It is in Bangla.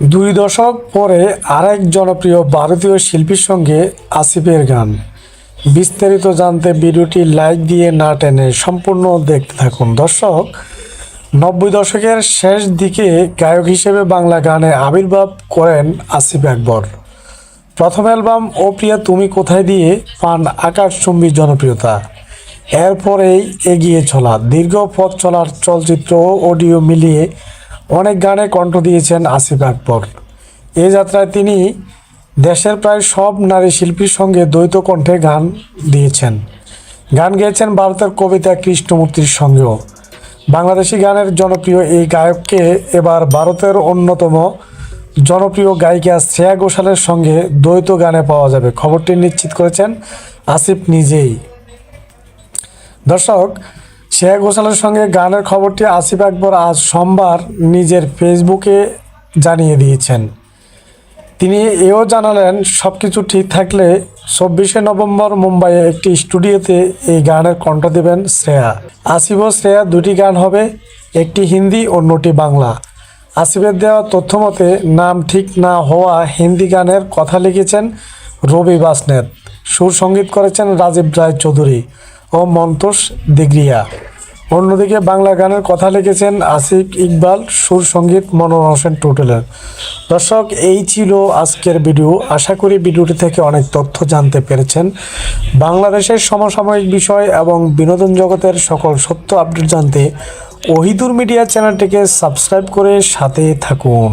দুই দশক পরে আরেক জনপ্রিয় ভারতীয় শিল্পীর সঙ্গে আসিফের গান। বিস্তারিত জানতে ভিডিওটি লাইক দিয়ে না টেনে সম্পূর্ণ দেখতে থাকুন। দর্শক, নব্বই দশকের শেষ দিকে গায়ক হিসেবে বাংলা গানে আবির্ভাব করেন আসিফ আকবর। প্রথম অ্যালবাম ও প্রিয়া তুমি কোথায় দিয়ে পান আকাশ আকাশচুম্বী জনপ্রিয়তা। এরপরেই এগিয়ে চলা, দীর্ঘ পথ চলার চলচ্চিত্র ও অডিও মিলিয়ে অনেক গানে কণ্ঠ দিয়েছেন আসিফ আকবর। এ যাত্রায় তিনি দেশের প্রায় সব নারী শিল্পীর সঙ্গে দ্বৈত কণ্ঠে গান দিয়েছেন। গান গেয়েছেন ভারতের কবিতা কৃষ্ণমূর্তির সঙ্গেও। বাংলাদেশি গানের জনপ্রিয় এই গায়ককে এবার ভারতের অন্যতম জনপ্রিয় গায়িকা শ্রেয়া ঘোষালের সঙ্গে দ্বৈত গানে পাওয়া যাবে। খবরটি নিশ্চিত করেছেন আসিফ নিজেই। দর্শক শ্রেয়া ঘোষালের সঙ্গে গানের খবরটি আসিফ আকবর আজ সোমবার নিজের ফেসবুকে জানিয়ে দিয়েছেন। তিনি এও জানালেন সব কিছু ঠিক থাকলে চব্বিশে নভেম্বর মুম্বাইয়ে একটি স্টুডিওতে এই গানের কণ্ঠ দেবেন শ্রেয়া। আসিফ ও শ্রেয়া দুটি গান হবে, একটি হিন্দি অন্যটি বাংলা। আসিফের দেওয়া তথ্য মতে নাম ঠিক না হওয়া হিন্দি গানের কথা লিখেছেন রবি বাসনেত। সুর সংগীত করেছেন রাজীব রায় চৌধুরী ও মন্তোষ দিগ্রিয়া। অন্যদিকে বাংলা গানের কথা লিখেছেন আসিফ ইকবাল সুর সংগীত মনোহর হোসেন টোটেলের। দর্শক, এই ছিল আজকের ভিডিও। আশা করি ভিডিওটি থেকে অনেক তথ্য জানতে পেরেছেন। বাংলাদেশের সমসাময়িক বিষয় এবং বিনোদন জগতের সকল সত্য আপডেট জানতে ওহিদুর মিডিয়া চ্যানেলটিকে সাবস্ক্রাইব করে সাথে থাকুন।